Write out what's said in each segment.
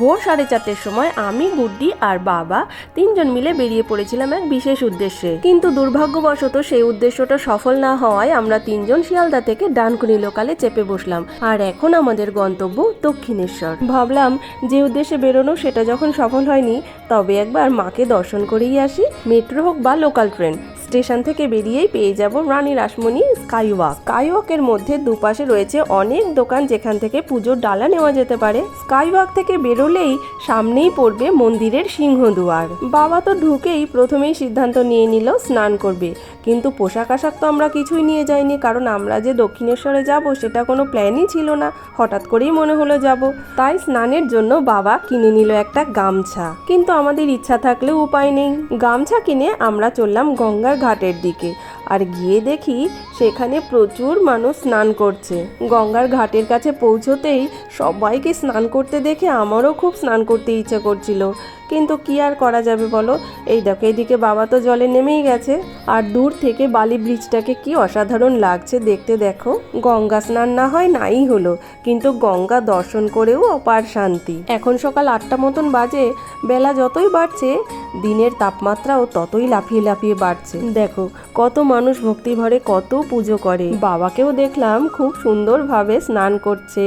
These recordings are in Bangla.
ভোর সাড়ে চারটের সময় আমি গুড্ডি আর বাবা তিনজন মিলে বেরিয়ে পড়েছিলাম এক বিশেষ উদ্দেশ্যে। কিন্তু দুর্ভাগ্যবশত সেই উদ্দেশ্যটা সফল না হওয়ায় আমরা তিনজন শিয়ালদা থেকে ডানকুনি লোকালে চেপে বসলাম। আর এখন আমাদের গন্তব্য দক্ষিণেশ্বর। ভাবলাম, যে উদ্দেশ্যে বেরোনো সেটা যখন সফল হয়নি, তবে একবার মাকে দর্শন করেই আসি, মেট্রো হোক বা লোকাল ট্রেন। স্টেশন থেকে বেরিয়েই পেয়ে যাব রানী রাসমণি স্কাইওয়াক। স্কাইওয়াকের মধ্যে দুপাশে রয়েছে অনেক দোকান যেখান থেকে পুজোর ডালা নেওয়া যেতে পারে। স্কাইওয়াক থেকে বেরোলেই সামনেই পড়বে মন্দিরের সিংহদুয়ার। বাবা তো ঢুকেই প্রথমেই সিদ্ধান্ত নিয়ে নিল স্নান করবে। কিন্তু পোশাক আশাক তো আমরা কিছুই নিয়ে যাইনি, কারণ আমরা যে দক্ষিণেশ্বরে যাব সেটা কোনো প্ল্যানই ছিল না। হঠাৎ করেই মনে হলো যাব। তাই স্নানের জন্য বাবা কিনে নিল একটা গামছা। কিন্তু আমাদের ইচ্ছা থাকলেও উপায় নেই। গামছা কিনে আমরা চললাম গঙ্গার ঘাটের দিকে। আর গিয়ে দেখি সেখানে প্রচুর মানুষ স্নান করছে। গঙ্গার ঘাটের কাছে পৌঁছতেই সবাইকে স্নান করতে দেখে আমারও খুব স্নান করতে ইচ্ছে করছিল। কিন্তু কি আর করা যাবে বলো? এই দেখো, এদিকে বাবা তো জলে নেমেই গেছে। আর দূর থেকে বালি ব্রিজটাকে কি অসাধারণ লাগছে দেখতে দেখো। গঙ্গা স্নান না হয় নাই হলো, কিন্তু গঙ্গা দর্শন করেও অপার শান্তি। এখন সকাল আটটা মতন বাজে, বেলা যতই বাড়ছে দিনের তাপমাত্রাও ততই লাফিয়ে লাফিয়ে বাড়ছে। দেখো কত মানুষ ভক্তিভরে কত পুজো করে। বাবাকেও দেখলাম খুব সুন্দরভাবে স্নান করছে,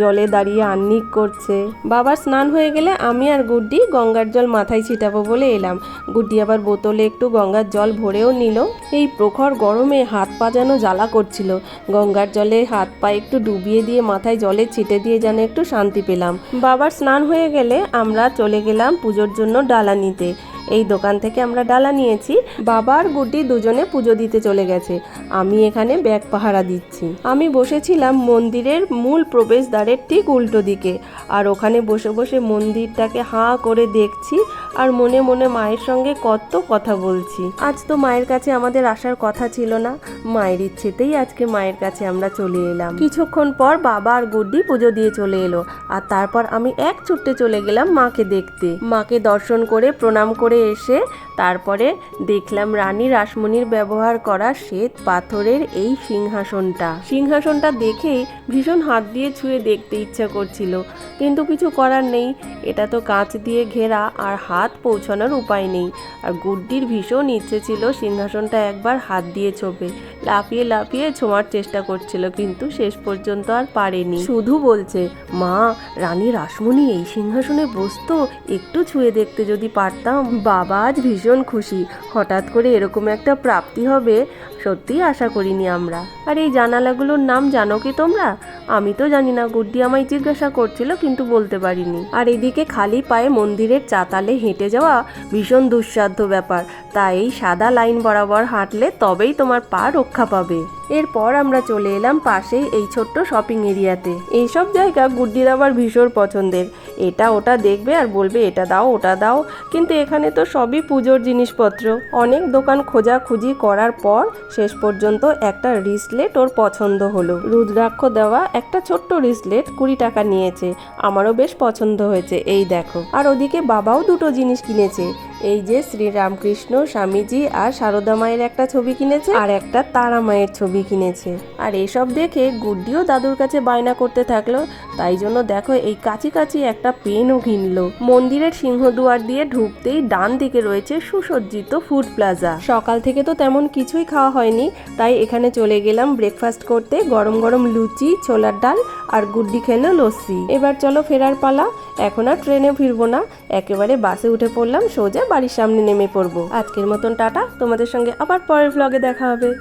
জলে দাঁড়িয়ে আন্নিক করছে। বাবার স্নান হয়ে গেলে আমি আর গুড্ডি গঙ্গার জল মাথায় ছিটাবো বলে এলাম। গুড্ডি আবার বোতলে একটু গঙ্গার জল ভরেও নিল। এই প্রখর গরমে হাত পা যেন জ্বালা করছিল। গঙ্গার জলে হাত পা একটু ডুবিয়ে দিয়ে মাথায় জলে ছিটে দিয়ে যেন একটু শান্তি পেলাম। বাবার স্নান হয়ে গেলে আমরা চলে গেলাম পুজোর জন্য ডালা নিতে। এই দোকান থেকে আমরা ডালা নিয়েছি। বাবা আর গুড্ডি দুজনে পুজো দিতে চলে গেছে। আমি এখানে ব্যাগ পাহারা দিচ্ছি। আমি বসেছিলাম মন্দিরের মূল প্রবেশদ্বারের ঠিক উল্টো দিকে। আর ওখানে বসে বসে মন্দিরটাকে হাঁ করে দেখছি আর মনে মনে মায়ের সঙ্গে কত কথা বলছি। আজ তো মায়ের কাছে আমাদের আসার কথা ছিল না। মায়ের ইচ্ছেতেই আজকে মায়ের কাছে আমরা চলে এলাম। কিছুক্ষণ পর বাবা আর গুড্ডি পুজো দিয়ে চলে এলো। আর তারপর আমি এক ছুট্টে চলে গেলাম মাকে দেখতে। মাকে দর্শন করে প্রণাম করে এসে তারপরে দেখলাম রানী রাসমণির ব্যবহার করা শ্বেত পাথরের এই সিংহাসনটা। সিংহাসনটা দেখেই ভীষণ হাত দিয়ে ছুঁয়ে দেখতে ইচ্ছা করছিল, কিন্তু কিছু করার নেই। এটা তো কাঁচ দিয়ে ঘেরা আর হাত পৌঁছানোর উপায় নেই। আর গুড্ডির ভীষণ ইচ্ছে ছিল সিংহাসনটা একবার হাত দিয়ে ছোপে। লাফিয়ে লাফিয়ে ছোঁয়ার চেষ্টা করছিল, কিন্তু শেষ পর্যন্ত আর পারেনি। শুধু বলছে, মা রানী রাসমণি এই সিংহাসনে বসতো, একটু ছুঁয়ে দেখতে যদি পারতাম। বাবা আজ ভীষণ খুশি। হঠাৎ করে এরকম একটা প্রাপ্তি হবে, সত্যিই আশা করিনি আমরা। আর এই জানালাগুলোর নাম জানো কি তোমরা? আমি তো জানি না, গুড্ডি আমায় জিজ্ঞাসা করছিল, কিন্তু বলতে পারিনি। আর এদিকে খালি পায়ে মন্দিরের চাতালে হেঁটে যাওয়া ভীষণ দুঃসাধ্য ব্যাপার। তাই এই সাদা লাইন বরাবর হাঁটলে তবেই তোমার পা রক্ষা পাবে। এরপর আমরা চলে এলাম পাশেই এই ছোট্ট শপিং এরিয়াতে। এইসব জায়গা গুড্ডির আবার ভীষণ পছন্দের। এটা ওটা দেখবে আর বলবে, এটা দাও, ওটা দাও। কিন্তু এখানে তো সবই পুজোর জিনিসপত্র। অনেক দোকান খোঁজাখুঁজি করার পর শেষ পর্যন্ত একটা রিসলেট ওর পছন্দ হলো। রুদ্রাক্ষ দেওয়া একটা ছোট্ট রিসলেট কুড়ি টাকা নিয়েছে। আমারও বেশ পছন্দ হয়েছে, এই দেখো। আর ওদিকে বাবাও দুটো জিনিস কিনেছে। এই যে শ্রীরামকৃষ্ণ স্বামীজি আর সারদা মায়ের একটা ছবি কিনেছে আর একটা তারা মায়ের ছবি কিনেছে। আর এসব দেখে গুড্ডিও দাদুর কাছে বায়না করতে থাকল। তাই জন্য দেখো এই কাছি কাছি একটা পেনও কিনলো। মন্দিরের সিংহদুয়ার দিয়ে ঢুকতেই ডান দিকে রয়েছে সুসজ্জিত ফুড প্লাজা। সকাল থেকে তো তেমন কিছুই খাওয়া হয়নি। তাই এখানে চলে গেলাম ব্রেকফাস্ট করতে। গরম গরম লুচি, ছোলার ডাল আর গুড্ডি খেলো লস্যি। এবার চলো ফেরার পালা। এখন আর ট্রেনে ফিরবো না। একেবারে বাসে উঠে পড়লাম, সোজা বাড়ির সামনে নেমে পড়ব। আজকের মতন টাটা। তোমাদের সঙ্গে আবার পরের ভ্লগে দেখা হবে।